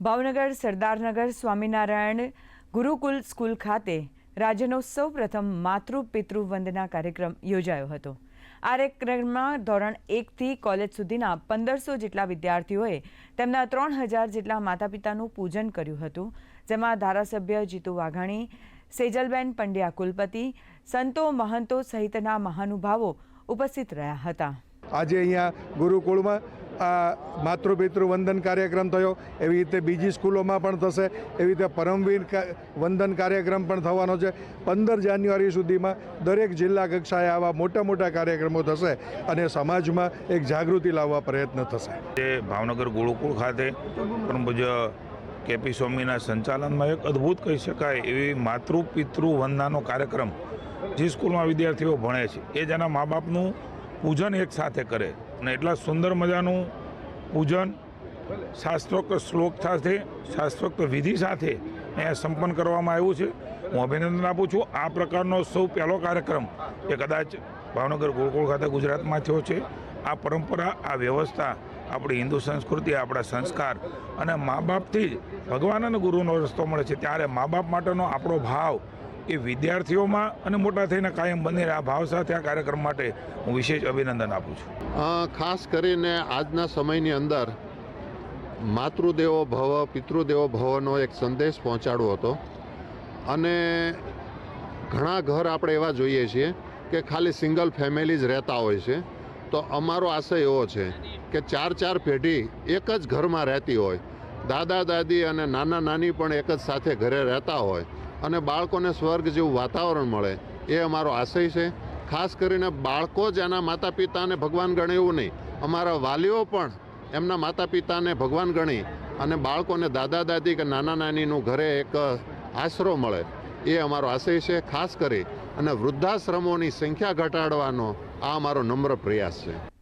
Bhavnagar, Sardarnagar, Swaminarayan Gurukul school ખાતે રાજ્યનો સૌ પ્રથમ માતૃ પિતૃ વંદના કાર્યક્રમ યોજાયો હતો. આ કાર્યક્રમમાં ધોરણ એકથી કોલેજ સુધીના પંદરસો જેટલા વિદ્યાર્થીઓએ તેમના ત્રણ હજાર જેટલા માતા પિતાનું પૂજન કર્યું હતું, જેમાં ધારાસભ્ય જીતુ વાઘાણી, સેજલબેન પંડ્યા કુલપતિ, સંતો મહંતો સહિતના મહાનુભાવો ઉપસ્થિત રહ્યા હતા. આજે અહીંયા ગુરુકુળમાં આ માતૃપિતૃ વંદન કાર્યક્રમ થયો. એવી રીતે બીજી સ્કૂલોમાં પણ થશે. એવી રીતે પરમવીર વંદન કાર્યક્રમ પણ થવાનો છે. પંદર જાન્યુઆરી સુધીમાં દરેક જિલ્લા કક્ષાએ આવા મોટા મોટા કાર્યક્રમો થશે અને સમાજમાં એક જાગૃતિ લાવવા પ્રયત્ન થશે. જે ભાવનગર ગુરુકુળ ખાતે પરમ કેપી સ્વામીના સંચાલનમાં એક અદ્ભુત કહી શકાય એવી માતૃ પિતૃ વંદનાનો કાર્યક્રમ જે સ્કૂલમાં વિદ્યાર્થીઓ ભણે છે. એ જ એના મા બાપનું પૂજન એક સાથે કરે અને એટલા સુંદર મજાનું પૂજન શાસ્ત્રોક્ત શ્લોક સાથે, શાસ્ત્રોક્ત વિધિ સાથે અહીંયા સંપન્ન કરવામાં આવ્યું છે. હું અભિનંદન આપું છું. આ પ્રકારનો સૌ પહેલો કાર્યક્રમ એ કદાચ ભાવનગર ગુરુકુળ ખાતે ગુજરાતમાં થયો છે. આ પરંપરા, આ વ્યવસ્થા, આપણી હિન્દુ સંસ્કૃતિ, આપણા સંસ્કાર અને મા બાપથી ભગવાન અને ગુરુનો રસ્તો મળે છે. ત્યારે મા બાપ માટેનો આપણો ભાવ એ વિદ્યાર્થીઓમાં અને મોટા થઈને કાયમ બને આ ભાવ સાથે આ કાર્યક્રમ માટે હું વિશેષ અભિનંદન આપું છું. ખાસ કરીને આજના સમયની અંદર માતૃદેવો ભવ, પિતૃદેવો ભવનો એક સંદેશ પહોંચાડવો હતો. અને ઘણા ઘર આપણે એવા જોઈએ છીએ કે ખાલી સિંગલ ફેમિલી જ રહેતા હોય છે. તો અમારો આશય એવો છે કે ચાર ચાર પેઢી એક જ ઘરમાં રહેતી હોય. દાદા, દાદી અને નાના નાની પણ એક જ સાથે ઘરે રહેતા હોય. અને બાળકોને સ્વર્ગ જેવું વાતાવરણ મળે, એ અમારો આશય છે. ખાસ કરીને બાળકો જ એના માતા પિતાને ભગવાન ગણે એવું નહીં. અમારા વાલીઓ પણ એમના માતા પિતાને ભગવાન ગણી અને બાળકોને દાદા, દાદી કે નાના નાનીનું ઘરે એક આશરો મળે, એ અમારો આશય છે. ખાસ કરી અને વૃદ્ધાશ્રમોની સંખ્યા ઘટાડવાનો આ અમારો નમ્ર પ્રયાસ છે.